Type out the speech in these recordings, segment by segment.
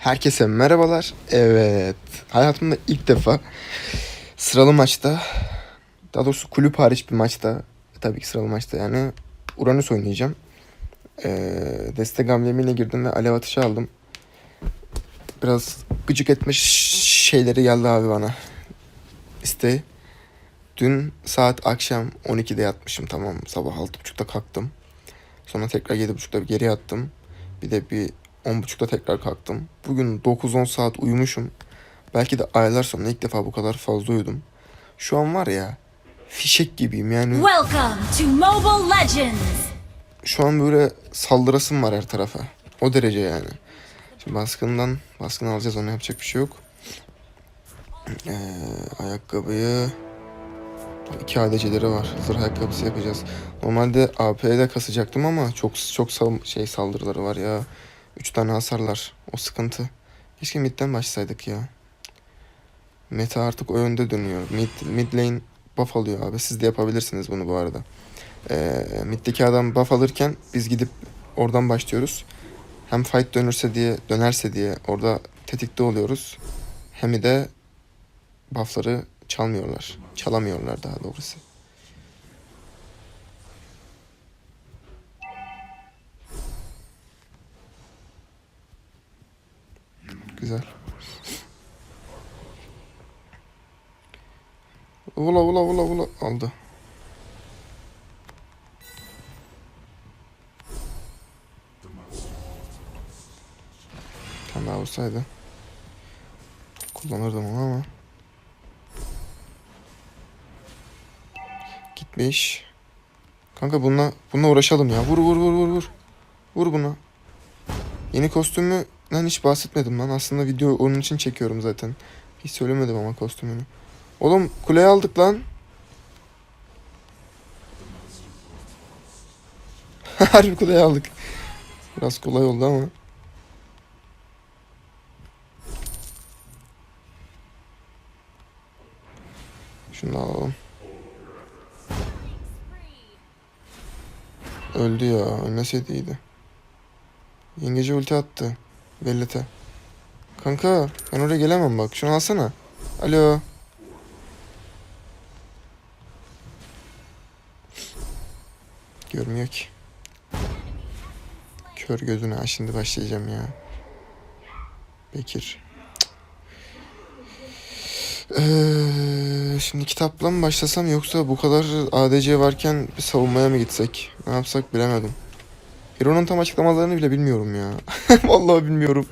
Herkese merhabalar. Evet, hayatımda ilk defa sıralı maçta, daha doğrusu kulüp hariç bir maçta, tabii ki sıralı maçta yani Uranüs oynayacağım. Ee, destek hamlemiyle girdim ve alev atışı aldım. Biraz gıcık etme ş- şeyleri geldi abi bana. İşte dün saat akşam 12'de yatmışım tamam? Sabah 6.30'da kalktım. Sonra tekrar 7.30'da geri yattım. Bir de bir 10.30'da tekrar kalktım. Bugün 9-10 saat uyumuşum. Belki de aylar sonra ilk defa bu kadar fazla uyudum. Şu an var ya fişek gibiyim yani. Welcome to Mobile Legends! Şu an böyle saldırasım var her tarafa. O derece yani. Şimdi baskından baskın alacağız ona yapacak bir şey yok. Ee, ayakkabıyı iki ADC'leri var. Zırh ayakkabısı yapacağız. Normalde AP'de kasacaktım ama çok çok sal- şey saldırıları var ya. Üç tane hasarlar. O sıkıntı. Keşke midden başlasaydık ya. Meta artık o yönde dönüyor. Mid, mid lane buff alıyor abi. Siz de yapabilirsiniz bunu bu arada. Ee, middeki adam buff alırken biz gidip oradan başlıyoruz. Hem fight dönürse diye dönerse diye orada tetikte oluyoruz. Hem de buffları çalmıyorlar. Çalamıyorlar daha doğrusu. Güzel. Ula ula ula ula aldı. Daha olsaydı. Kullanırdım onu ama. Gitmiş. Kanka bununla, bununla uğraşalım ya. Vur vur vur vur vur. Vur buna. Yeni kostümünden hiç bahsetmedim lan. Aslında video onun için çekiyorum zaten. Hiç söylemedim ama kostümünü. Oğlum kuleye aldık lan. Harbi kuleye aldık. Biraz kolay oldu ama. Şunu alalım. Öldü ya. Ölmeseydi iyiydi. Yengeci ulti attı. Bellete. Kanka ben oraya gelemem bak. Şunu alsana. Alo. Görmüyor ki. Kör gözüne. Ha, şimdi başlayacağım ya. Bekir. Ee, şimdi kitapla mı başlasam yoksa bu kadar ADC varken bir savunmaya mı gitsek? Ne yapsak bilemedim. Hero'nun tam açıklamalarını bile bilmiyorum ya. Vallahi bilmiyorum.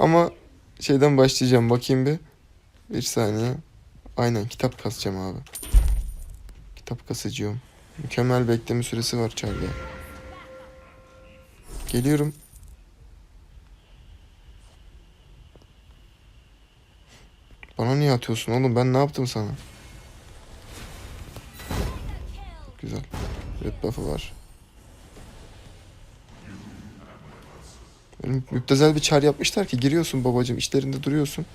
Ama şeyden başlayacağım bakayım bir. Bir saniye. Aynen kitap kasacağım abi. Kitap kasacağım. Mükemmel bekleme süresi var Charlie. Geliyorum. Bana niye atıyorsun oğlum? Ben ne yaptım sana? Güzel. Red buff'ı var. Müptezel bir çar yapmışlar ki giriyorsun babacım işlerinde duruyorsun.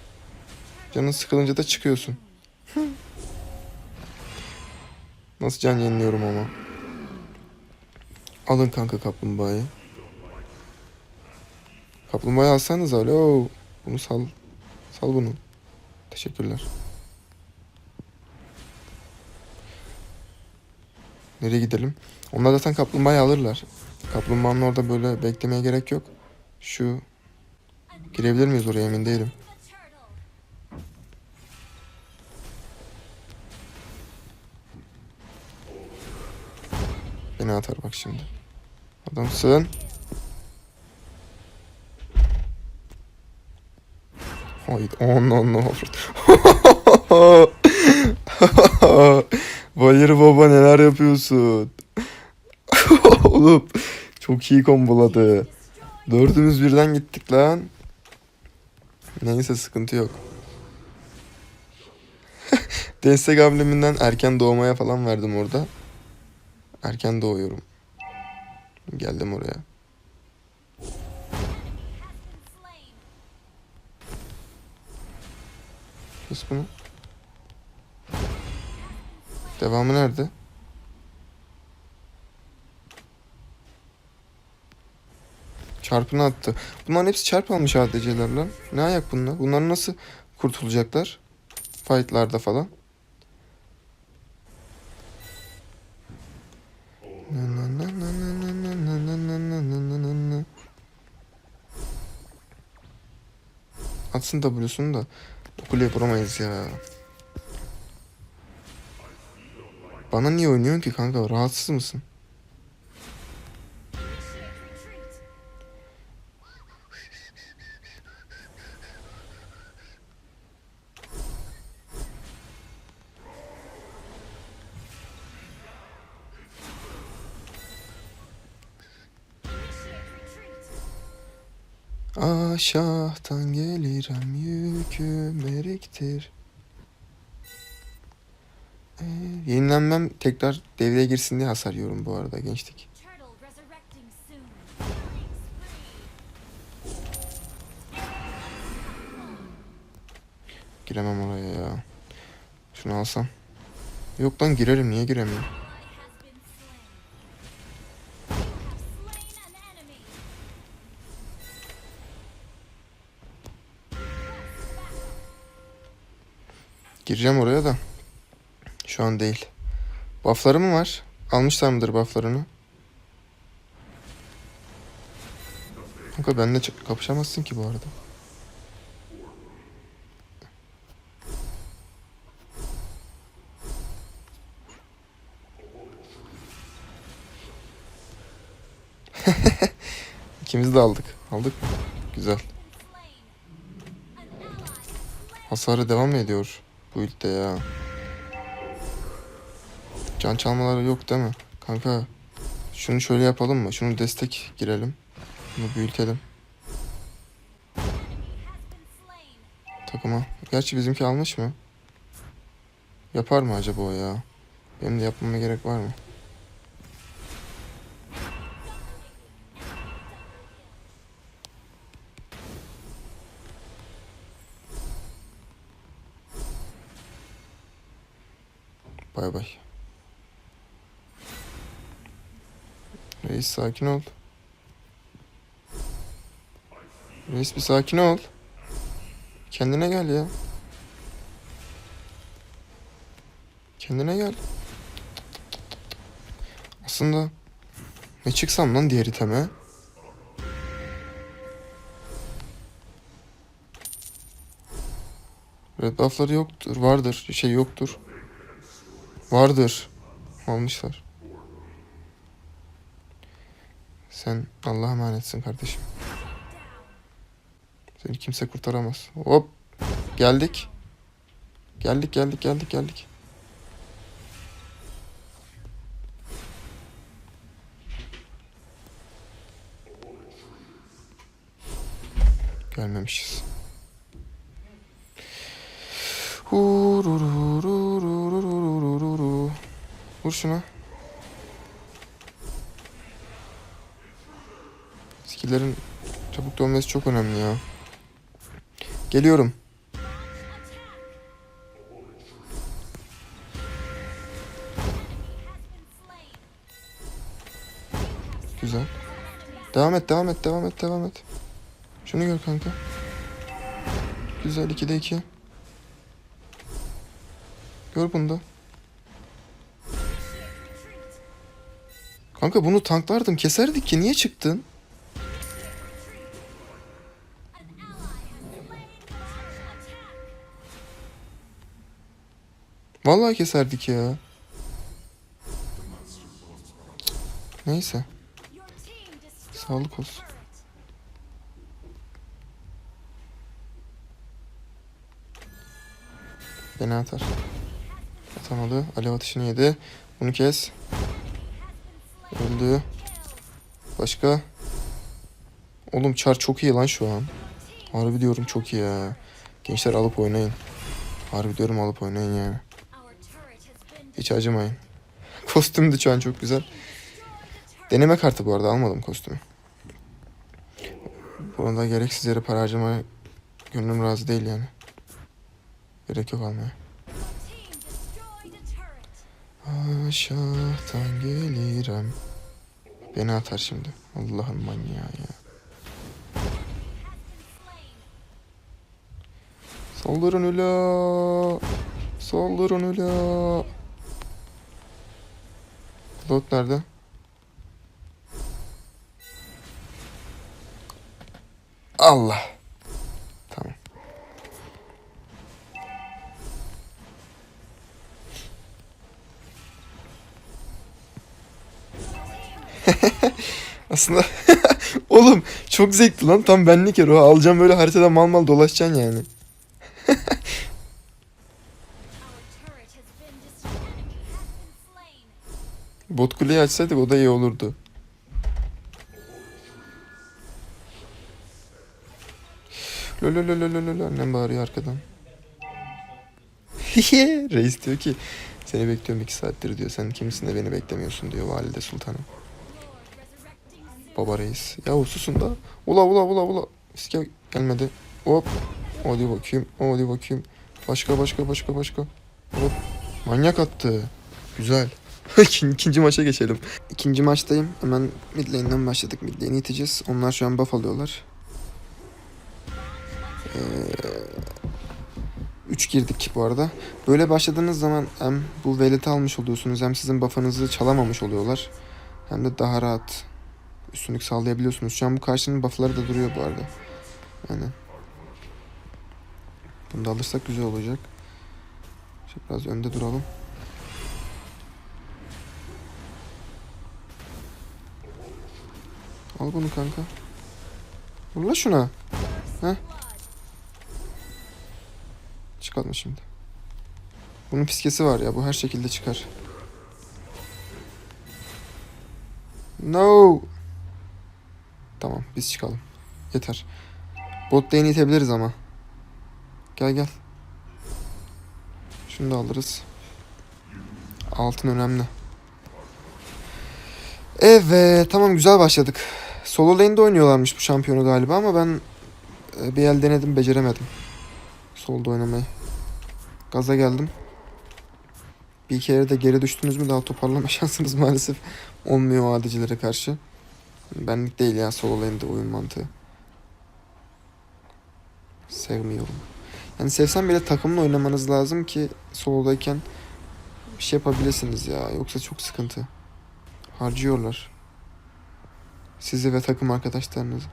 Canın sıkılınca da çıkıyorsun. Nasıl can yeniliyorum ama. Alın kanka kaplumbağayı. Kaplumbağayı alsanız alo. Bunu sal. Sal bunu. Teşekkürler. Nereye gidelim? Onlar zaten kaplumbağayı alırlar. Kaplumbağanın orada böyle beklemeye gerek yok. Şu girebilir miyiz oraya emin değilim. Beni atar bak şimdi. Adamsın. Haydi on no Valir baba neler yapıyorsun? Oğlum çok iyi komboladı. Dördümüz birden gittik lan. Neyse sıkıntı yok. Destek ableminden erken doğmaya falan verdim orada. Erken doğuyorum. Geldim oraya. Kes bunu. Devamı nerede? Çarpını attı. Bunların hepsi çarp almış ADC'ler lan. Ne ayak bunlar? Bunlar nasıl kurtulacaklar? Fightlarda falan. Atsın W'sunu da okulu yapamayız ya. Bana niye oynuyorsun ki kanka? Rahatsız mısın? Aşağıdan gelirim yüküm eriktir. Ee, yenilenmem tekrar devreye girsin diye hasar yiyorum bu arada gençlik. Giremem oraya ya. Şunu alsam. Yok lan girerim niye giremiyorum? Gireceğim oraya da. Şu an değil. Buff'ları mı var? Almışlar mıdır buff'larını? Kanka benimle kapışamazsın ki bu arada. İkimiz de aldık. Aldık mı? Güzel. Hasarı devam mı ediyor bu ilkte ya? Can çalmaları yok değil mi? Kanka şunu şöyle yapalım mı? Şunu destek girelim. Bunu büyütelim takıma. Gerçi bizimki almış mı? Yapar mı acaba o ya? Benim de yapmama gerek var mı? Bay bay. Reis sakin ol. Reis bir sakin ol. Kendine gel ya. Kendine gel. Aslında ne çıksam lan diğer iteme? Red buff'ları yoktur. Vardır. Şey yoktur. Vardır. Almışlar. Sen Allah'a emanetsin kardeşim. Seni kimse kurtaramaz. Hop. Geldik. Geldik geldik geldik geldik. Gelmemişiz. Uğururu. Vur. Skillerin çabuk dönmesi çok önemli ya. Geliyorum. Güzel. Devam et, devam et, devam et, devam et. Şunu gör kanka. Güzel 2'de 2. Gör bunu da. Kanka bunu tanklardım keserdik ki niye çıktın? Vallahi keserdik ya. Neyse. Sağlık olsun. Beni atar. Atamadı. Alev atışını yedi. Bunu kes. Öldü. Başka? Oğlum çar çok iyi lan şu an. Harbi diyorum çok iyi ya. Gençler alıp oynayın. Harbi diyorum alıp oynayın yani. Hiç acımayın. Kostüm de şu an çok güzel. Deneme kartı bu arada almadım kostümü. Bu arada gereksiz yere para harcamaya gönlüm razı değil yani. Gerek yok almaya. Aşağıdan gelirim. Beni atar şimdi. Allah'ım manyağı ya. Saldırın ula. Saldırın ula. Lot nerede? Allah. Aslında oğlum çok zevkli lan tam benlik yer o. Alacağım böyle haritada mal mal dolaşacaksın yani. Bot kuleyi açsaydık o da iyi olurdu. Lolo annem bağırıyor arkadan. Reis diyor ki seni bekliyorum iki saattir diyor. Sen kimsin de beni beklemiyorsun diyor valide sultanım. Baba reis. Ya susun da. Ula ula ula ula. İske gelmedi. Hop. Hadi bakayım. Hadi bakayım. Başka başka başka başka. Hop. Manyak attı. Güzel. İkin- İkinci maça geçelim. İkinci maçtayım. Hemen mid başladık. Mid iteceğiz. Onlar şu an buff alıyorlar. Ee, 3 girdik bu arada. Böyle başladığınız zaman hem bu veleti almış oluyorsunuz hem sizin buff'ınızı çalamamış oluyorlar. Hem de daha rahat üstünlük sağlayabiliyorsunuz. Şu an bu karşının buff'ları da duruyor bu arada. Aynen. Bunu da alırsak güzel olacak. Şöyle biraz önde duralım. Al bunu kanka. Vur la şuna. Heh. Çıkartma şimdi. Bunun fiskesi var ya. Bu her şekilde çıkar. No. Tamam biz çıkalım. Yeter. Bot lane itebiliriz ama. Gel gel. Şunu da alırız. Altın önemli. Evet tamam güzel başladık. Solo lane'de oynuyorlarmış bu şampiyonu galiba ama ben e, bir el denedim beceremedim. Solda oynamayı. Gaza geldim. Bir kere de geri düştünüz mü daha toparlama şansınız maalesef olmuyor adicilere karşı. Benlik değil ya solo lane'de oyun mantığı. Sevmiyorum. Yani sevsem bile takımla oynamanız lazım ki solodayken bir şey yapabilirsiniz ya. Yoksa çok sıkıntı. Harcıyorlar. Sizi ve takım arkadaşlarınızı.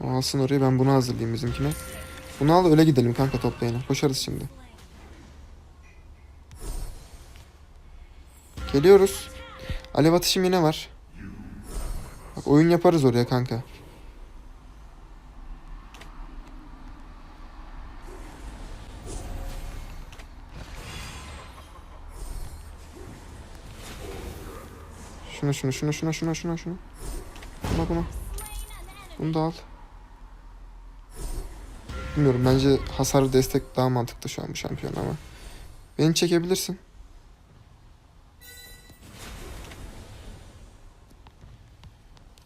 O alsın orayı ben bunu hazırlayayım bizimkine. Bunu al öyle gidelim kanka toplayana. Koşarız şimdi. Geliyoruz. Alev atışım yine var. Bak oyun yaparız oraya kanka. Şunu şunu şunu şunu şunu şunu şunu. Buna buna. Bunu da al. Bilmiyorum bence hasar destek daha mantıklı şu an bu şampiyon ama. Beni çekebilirsin.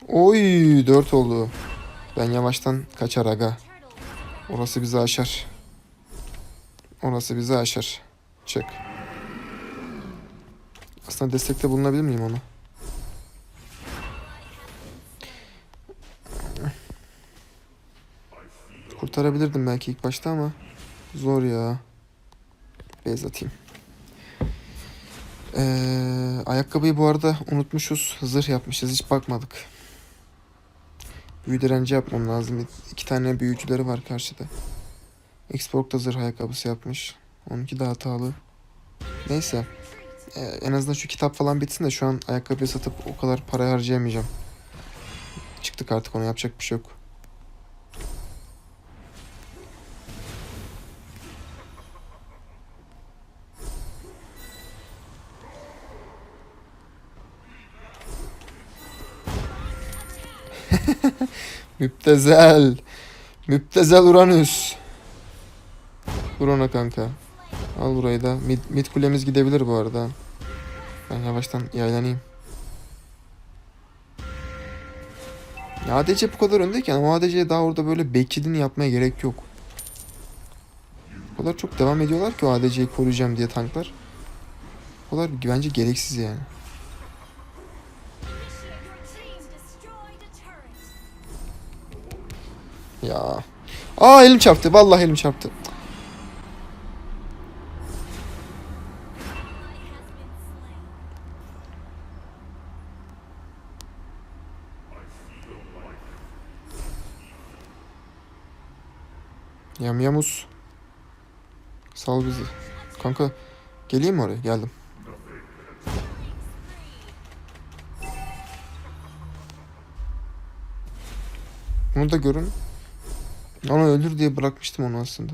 Oy 4 oldu. Ben yavaştan kaçar aga. Orası bizi aşar. Orası bizi aşar. Çık. Aslında destekte bulunabilir miyim ona? Kurtarabilirdim belki ilk başta ama zor ya. Bez atayım. Ee, ayakkabıyı bu arada unutmuşuz. Zırh yapmışız. Hiç bakmadık. Büyü direnci yapmam lazım. İki tane büyücüleri var karşıda. Xbox da zırh ayakkabısı yapmış. Onunki de hatalı. Neyse. Ee, en azından şu kitap falan bitsin de şu an ayakkabıyı satıp o kadar para harcayamayacağım. Çıktık artık ona yapacak bir şey yok. Müptezel. Müptezel Uranüs. Vur ona kanka. Al burayı da. Mid, mid kulemiz gidebilir bu arada. Ben yavaştan yaylanayım. Ya ADC bu kadar öndeyken o ADC'ye daha orada böyle bekçiliğini yapmaya gerek yok. O kadar çok devam ediyorlar ki o ADC'yi koruyacağım diye tanklar. O kadar bence gereksiz yani. Ya Aa elim çarptı. Vallahi elim çarptı. Yam yamus. Sal bizi. Kanka geleyim mi oraya? Geldim. Bunu da görün. Ama ölür diye bırakmıştım onu aslında.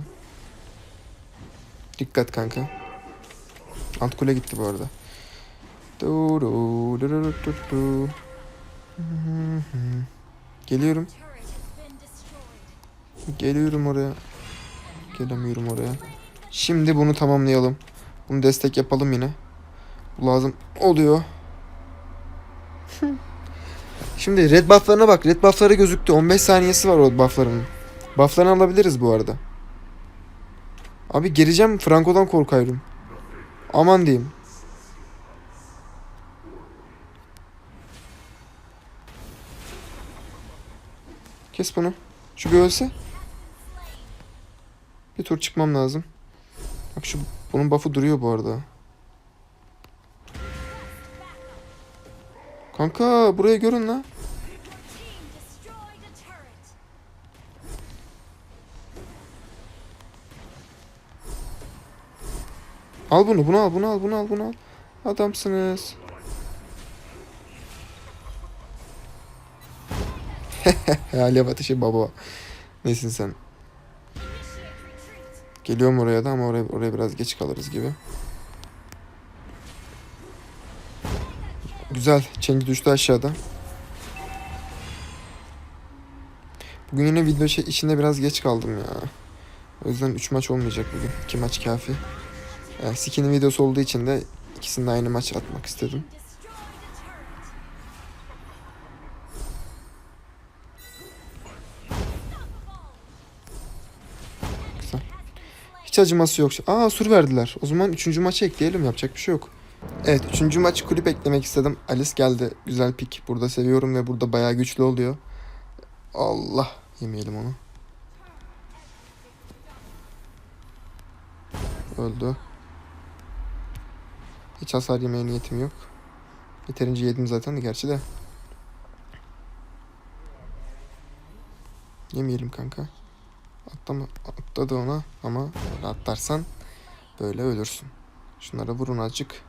Dikkat kanka. Alt kule gitti bu arada. Geliyorum. Geliyorum oraya. Gelemiyorum oraya. Şimdi bunu tamamlayalım. Bunu destek yapalım yine. Bu lazım oluyor. Şimdi red bufflarına bak. Red buffları gözüktü. 15 saniyesi var o bufflarının. Bufflarını alabiliriz bu arada. Abi geleceğim. Franco'dan korkuyorum. Aman diyeyim. Kes bunu. Şu bir ölse. Bir tur çıkmam lazım. Bak şu bunun buff'ı duruyor bu arada. Kanka buraya görün la. Al bunu, bunu al, bunu al, bunu al, bunu al. Adamsınız. Alev ateşi baba. Nesin sen? Geliyorum oraya da ama oraya, oraya biraz geç kalırız gibi. Güzel. Change düştü aşağıda. Bugün yine video şey, içinde biraz geç kaldım ya. O yüzden 3 maç olmayacak bugün. 2 maç kafi. Yani Skin'in videosu olduğu için de ikisini de aynı maç atmak istedim. Güzel. Hiç acıması yok. Aa sur verdiler. O zaman 3. maçı ekleyelim. Yapacak bir şey yok. Evet 3. maç kulüp eklemek istedim. Alice geldi. Güzel pik. Burada seviyorum ve burada bayağı güçlü oluyor. Allah. Yemeyelim onu. Öldü. Hiç hasar yemeye niyetim yok. Yeterince yedim zaten de gerçi de. Yemeyelim kanka. Atlama, atladı ona ama böyle atlarsan böyle ölürsün. Şunlara vurun azıcık.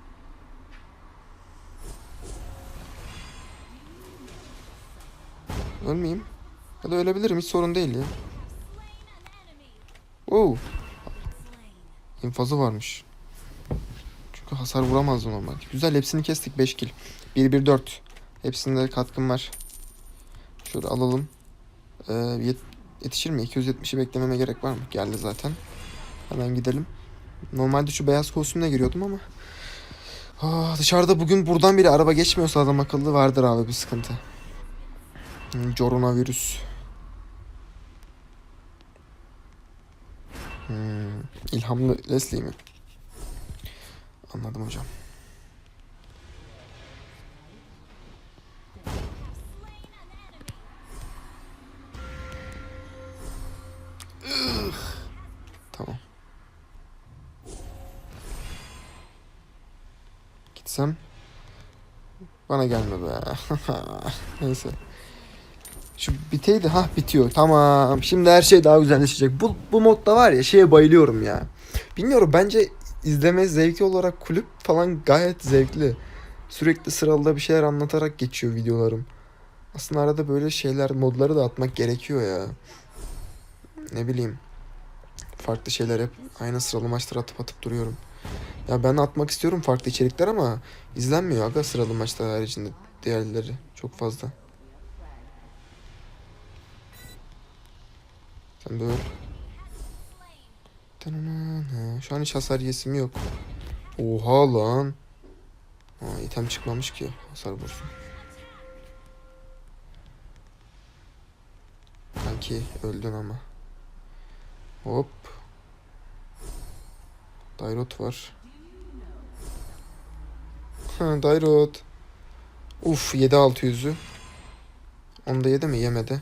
Ölmeyeyim. Ya da ölebilirim hiç sorun değil ya. Oo, infazı varmış. Çünkü hasar vuramazdı normal. Güzel hepsini kestik 5 kill. 1-1-4. Hepsinde katkım var. Şöyle alalım. Ee, yet- yetişir mi? 270'i beklememe gerek var mı? Geldi zaten. Hemen gidelim. Normalde şu beyaz kostümle giriyordum ama. Aa, dışarıda bugün buradan bile araba geçmiyorsa adam akıllı vardır abi bir sıkıntı. Hmm, Coronavirüs. Hmm, İlhamlı Leslie mi? Anladım hocam. Tamam. Gitsem bana gelme be. Neyse. Şu biteydi ha bitiyor. Tamam. Şimdi her şey daha güzelleşecek. Bu bu modda var ya şeye bayılıyorum ya. Bilmiyorum bence izleme zevki olarak kulüp falan gayet zevkli. Sürekli sıralıda bir şeyler anlatarak geçiyor videolarım. Aslında arada böyle şeyler modları da atmak gerekiyor ya. Ne bileyim. Farklı şeyler hep aynı sıralı maçlar atıp atıp duruyorum. Ya ben atmak istiyorum farklı içerikler ama izlenmiyor aga sıralı maçlar haricinde diğerleri çok fazla. Sen de öl. Şu an hiç hasar yesim yok. Oha lan. Aa, item çıkmamış ki hasar vursun. Kanki öldün ama. Hop. Dairot var. Ha Dairot. Uf yedi 600'ü. Onu da yedi mi? Yemedi.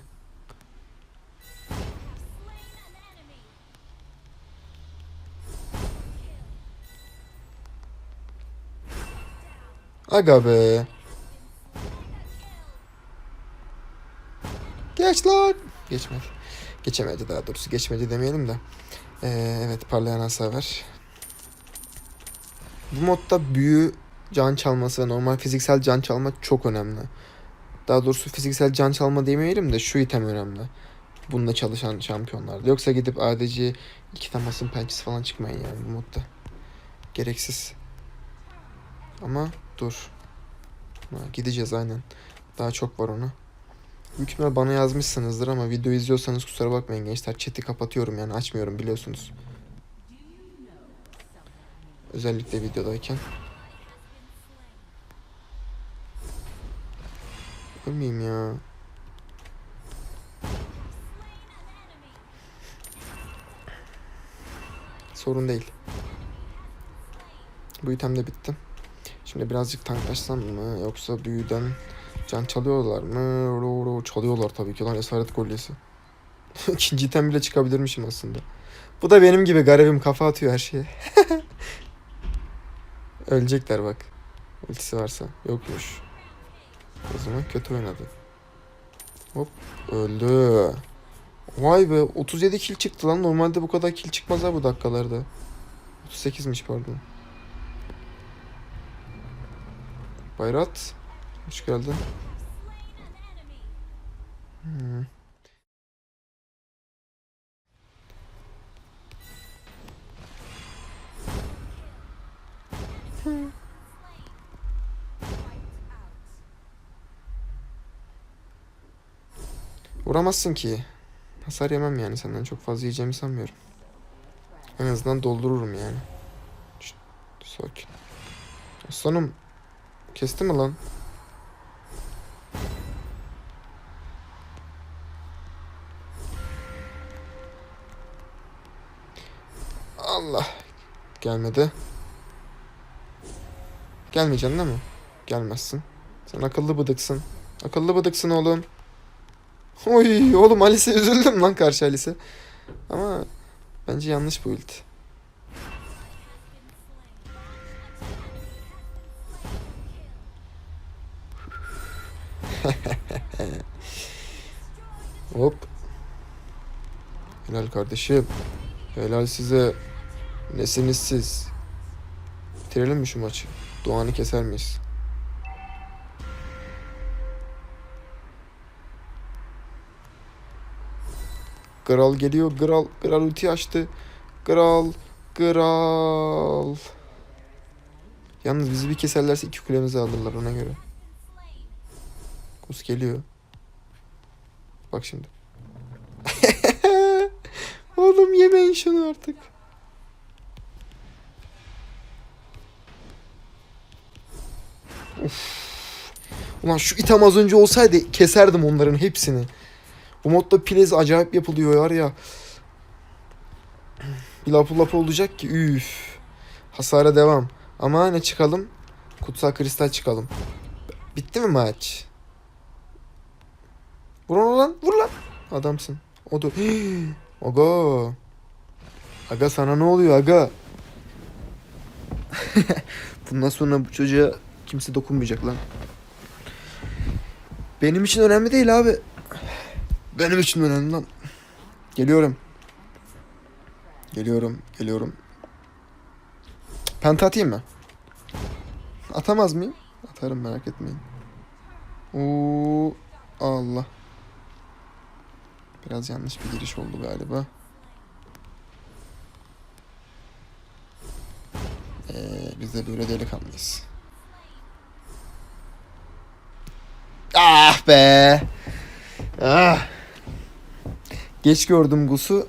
Aga be. Geç lan. Geçmedi. Geçemedi daha doğrusu. Geçmedi demeyelim de. Ee, evet parlayan hasar Bu modda büyü can çalması ve normal fiziksel can çalma çok önemli. Daha doğrusu fiziksel can çalma demeyelim de şu item önemli. Bunda çalışan şampiyonlar. Yoksa gidip ADC iki tamasın pençesi falan çıkmayın yani bu modda. Gereksiz. Ama dur. Ha, gideceğiz aynen. Daha çok var ona. Büyük bana yazmışsınızdır ama video izliyorsanız kusura bakmayın gençler. Chat'i kapatıyorum yani açmıyorum biliyorsunuz. Özellikle videodayken. Ölmeyeyim ya. Sorun değil. Bu item de bitti. Şimdi birazcık tanklaşsam mı yoksa büyüden can çalıyorlar mı? Ro ro çalıyorlar tabii ki lan esaret kolyesi. İkinci item bile çıkabilirmişim aslında. Bu da benim gibi garibim kafa atıyor her şeye. Ölecekler bak. Ultisi varsa. Yokmuş. O zaman kötü oynadı. Hop öldü. Vay be 37 kill çıktı lan. Normalde bu kadar kill çıkmaz ha bu dakikalarda. 38'miş pardon. Bayrat. Hoş geldin. Hmm. Vuramazsın ki. Hasar yemem yani senden çok fazla yiyeceğimi sanmıyorum. En azından doldururum yani. Şşt, sakin. Aslanım kesti mi lan? Allah. Gelmedi. Gelmeyeceksin değil mi? Gelmezsin. Sen akıllı bıdıksın. Akıllı bıdıksın oğlum. Oy oğlum Alice üzüldüm lan karşı Alice. Ama bence yanlış bu ulti. Hop. Helal kardeşim. Helal size. Nesiniz siz? Bitirelim mi şu maçı? Doğan'ı keser miyiz? Kral geliyor. Kral. Kral ulti açtı. Kral. Kral. Yalnız bizi bir keserlerse iki kulemizi alırlar ona göre. Kus geliyor. Bak şimdi. Oğlum yemeyin şunu artık. Uf. Ulan şu item az önce olsaydı keserdim onların hepsini. Bu modda plays acayip yapılıyor var ya. Bir lapı lapı olacak ki üf. Hasara devam. Ama ne çıkalım? Kutsal kristal çıkalım. Bitti mi maç? Vur onu lan. Vur lan. Adamsın. O da. Aga. Aga sana ne oluyor aga? Bundan sonra bu çocuğa kimse dokunmayacak lan. Benim için önemli değil abi. Benim için önemli lan. Geliyorum. Geliyorum, geliyorum. Penta atayım mı? Atamaz mıyım? Atarım merak etmeyin. Oo, Allah. Biraz yanlış bir giriş oldu galiba. Ee, biz de böyle delikanlıyız. Ah be. Ah. Geç gördüm Gus'u.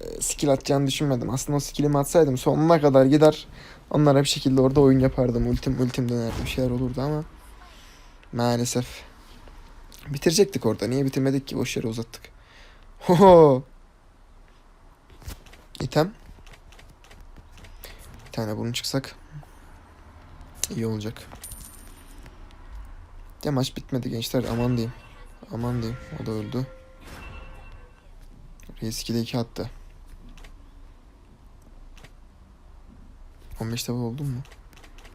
Ee, skill atacağını düşünmedim. Aslında o skillimi atsaydım sonuna kadar gider. Onlara bir şekilde orada oyun yapardım. Ultim ultim dönerdi. Bir şeyler olurdu ama. Maalesef. Bitirecektik orada. Niye bitirmedik ki? Boş yere uzattık. Ho. İtem. Bir tane bunu çıksak. iyi olacak. Ya maç bitmedi gençler. Aman diyeyim. Aman diyeyim. O da öldü. Reis 2'de 2 attı. 15 level oldun mu?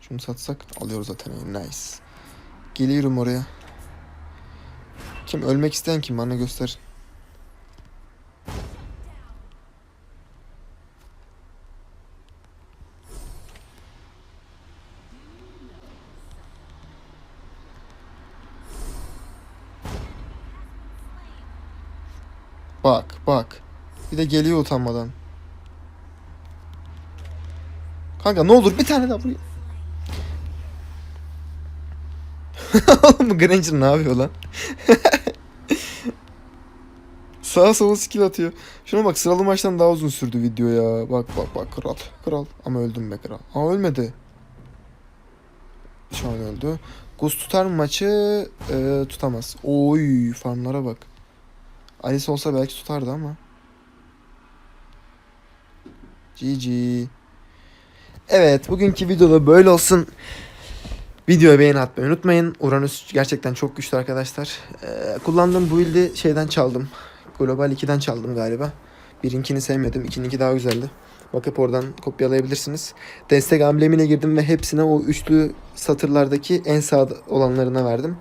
Şunu satsak alıyoruz zaten. Nice. Geliyorum oraya. Kim ölmek isteyen kim bana göster. Bak bak. Bir de geliyor utanmadan. Kanka ne olur bir tane daha vurayım. Oğlum bu Granger ne yapıyor lan? Sağa sola skill atıyor. Şuna bak sıralı maçtan daha uzun sürdü video ya. Bak bak bak kral. Kral. Ama öldüm be kral. Aa ölmedi. Şu an öldü. Gus tutar mı maçı? Ee, tutamaz. Oy farmlara bak. Alice olsa belki tutardı ama. GG. Evet bugünkü videoda böyle olsun. Videoya beğeni atmayı unutmayın. Uranüs gerçekten çok güçlü arkadaşlar. Ee, kullandığım bu build'i şeyden çaldım. Global 2'den çaldım galiba. Birinkini sevmedim. İkininki daha güzeldi. Bakıp oradan kopyalayabilirsiniz. Destek amblemine girdim ve hepsine o üçlü satırlardaki en sağ olanlarına verdim.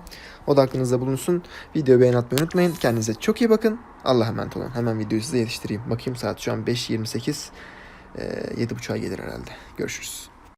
O da aklınızda bulunsun. Videoyu beğeni atmayı unutmayın. Kendinize çok iyi bakın. Allah'a emanet olun. Hemen videoyu size yetiştireyim. Bakayım saat şu an 5.28. Ee, 7.30'a gelir herhalde. Görüşürüz.